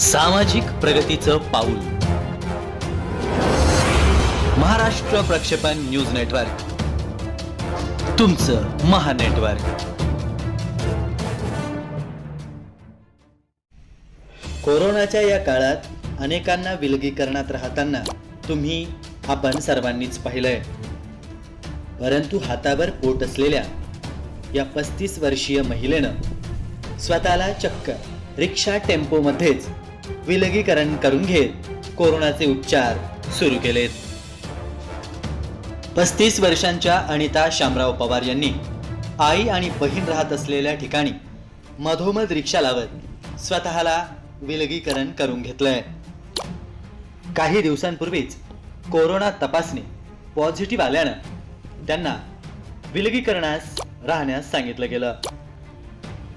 सामाजिक प्रगतीचं पाऊल. महाराष्ट्र प्रक्षेपण न्यूज नेटवर्क. तुमचं महानेटवर्क कोरोनाच्या या काळात अनेकांना विलगीकरणात राहताना तुम्ही आपण सर्वांनीच पाहिलंय. परंतु हातावर पोट असलेल्या या पस्तीस वर्षीय महिलेनं स्वतःला चक्क रिक्षा टेम्पोमध्येच विलगीकरण करून घेत कोरोनाचे उपचार सुरू केलेत. पस्तीस वर्षांच्या अनिता शामराव पवार यांनी आई आणि बहीण राहत असलेल्या ठिकाणी मधोमध रिक्षा लावत स्वतःला विलगीकरण करून घेतलंय. काही दिवसांपूर्वीच कोरोना तपासणी पॉझिटिव्ह आल्यानं त्यांना विलगीकरणास राहण्यास सांगितलं गेलं.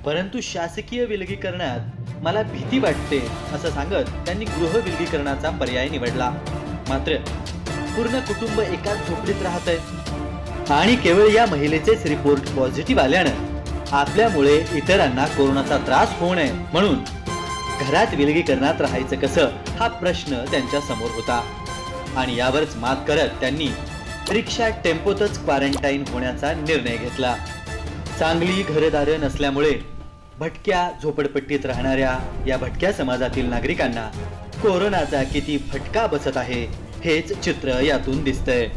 परंतु शासकीय विलगीकरणात मला भीती वाटते असं सांगत त्यांनी गृह विलगीकरणाचा पर्याय निवडला. मात्र पूर्ण कुटुंब एकाच झोपडीत राहत आहे आणि केवळ या महिलेचेच रिपोर्ट पॉझिटिव्ह आल्यानं आपल्यामुळे इतरांना कोरोनाचा त्रास होऊ नये म्हणून घरात विलगीकरणात राहायचं कसं हा प्रश्न त्यांच्यासमोर होता. आणि यावरच मात करत त्यांनी रिक्षा टेम्पोतच क्वारंटाईन होण्याचा निर्णय घेतला. चांगली घरदारं नसल्यामुळे भटक्या झोपडपट्टीत राहणाऱ्या या भटक्या समाजातील नागरिकांना कोरोनाचा किती फटका बसत आहे हेच चित्र यातून दिसतंय.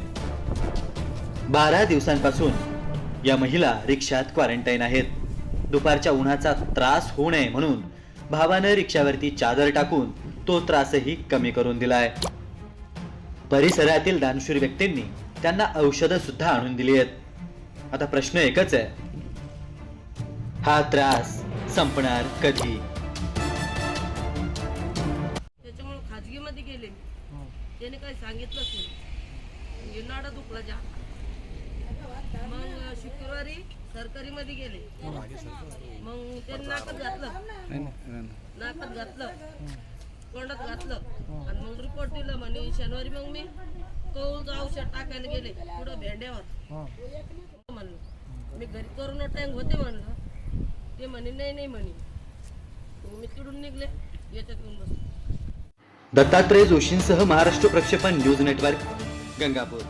बारा दिवसांपासून या महिला रिक्षात क्वारंटाईन आहेत. दुपारच्या उन्हाचा त्रास होऊ नये म्हणून भावानं रिक्षावरती चादर टाकून तो त्रासही कमी करून दिलाय. परिसरातील दानशूर व्यक्तींनी त्यांना औषधं सुद्धा आणून दिली आहेत. आता प्रश्न एकच आहे हा त्रास संपणार कधी? त्याच्यामुळे खाजगीमध्ये गेले. मी त्याने काही सांगितलंच नाही. येणारा दुखला जा. मग शुक्रवारी सरकारीमध्ये गेले. मग त्यांनी नाकात घातलं. नाकात घातलं. तोंडात घातलं. आणि मग रिपोर्ट दिलं म्हणे शनिवारी मग मी कौलचं औषध टाकायला गेले. पुढं भेंड्यावर. म्हणलं. मी घरी करोना टँक होते म्हणलं. ते म्हणे नाही नाही म्हणे. मग मी तिकडून निघले याच्यात येऊन बसले. दत्तात्रय जोशींसह महाराष्ट्र प्रक्षेपण न्यूज नेटवर्क गंगापूर.